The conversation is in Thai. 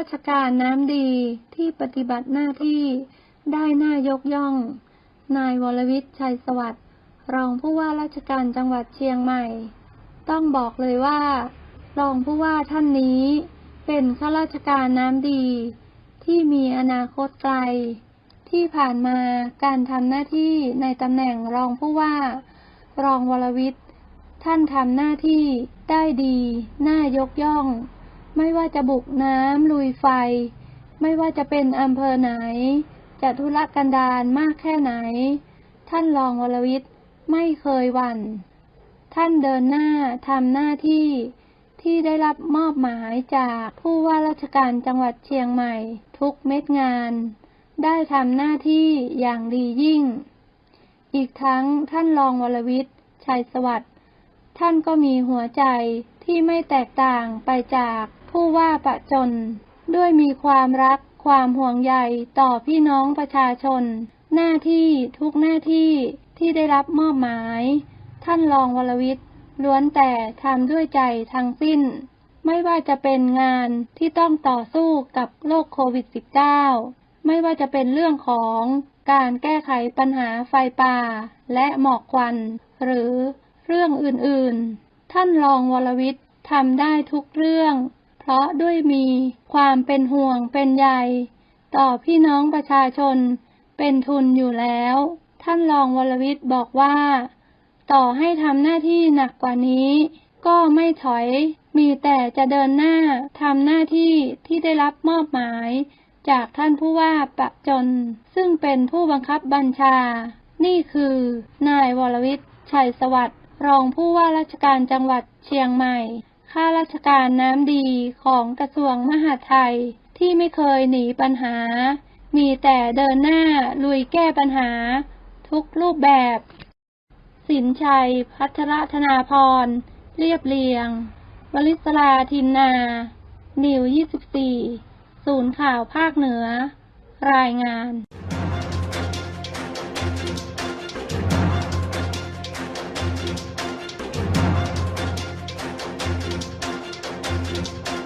ราชการน้ำดีที่ปฏิบัติหน้าที่ได้น่ายกย่อง นายวรวิทย์ชัยสวัสดิ์รองผู้ว่าราชการจังหวัดเชียงใหม่ ต้องบอกเลยว่า รองผู้ว่าท่านนี้ เป็นข้าราชการน้ำดี ที่มีอนาคตไกล ที่ผ่านมาการทำหน้าที่ในตำแหน่งรองผู้ว่า รองวรวิทย์ท่านทำหน้าที่ได้ดี น่ายกย่อง ไม่ว่าจะบุกน้ำลุยไฟ ไม่ว่าจะเป็นอำเภอไหน จะธุรกันดารมากแค่ไหน ท่านรองวรวิทย์ไม่เคยหวั่น ท่านเดินหน้าทำหน้าที่ที่ได้รับมอบหมายจากผู้ว่าราชการจังหวัดเชียงใหม่ ทุกเม็ดงาน ได้ทำหน้าที่อย่างดียิ่ง อีกทั้งท่านรองวรวิทย์ชัยสวัสดิ์ท่านก็มีหัวใจที่ไม่แตกต่างไปจาก ผู้ว่าประจน ด้วยมีความรัก ความห่วงใยต่อพี่น้องประชาชน หน้าที่ทุกหน้าที่ที่ได้รับมอบหมาย ท่านรองวรวิทย์ล้วนแต่ทำด้วยใจทั้งสิ้น ไม่ว่าจะเป็นงานที่ต้องต่อสู้กับโรคโควิด -19 ไม่ว่าจะเป็นเรื่องของการแก้ไขปัญหาไฟป่า และหมอกควัน หรือเรื่องอื่นๆ ท่านรองวรวิทย์ทำได้ทุกเรื่อง เพราะด้วยมีความเป็นห่วงเป็นใยต่อพี่น้องประชาชนเป็นทุนอยู่แล้ว ท่านรองวรวิทย์บอกว่า ต่อให้ทำหน้าที่หนักกว่านี้ ก็ไม่ถอย มีแต่จะเดินหน้าทำหน้าที่ที่ได้รับมอบหมาย จากท่านผู้ว่าประจน ซึ่งเป็นผู้บังคับบัญชา นี่คือ นายวรวิทย์ชัยสวัสดิ์รองผู้ว่าราชการจังหวัดเชียงใหม่ ข้าราชการน้ำดีของกระทรวงมหาดไทยที่ไม่เคยหนีปัญหา มีแต่เดินหน้าลุยแก้ปัญหา ทุกรูปแบบ สินชัย พัทรธนาพร เรียบเรียง วลิศราทินนา นิว 24 ศูนย์ข่าวภาคเหนือ รายงาน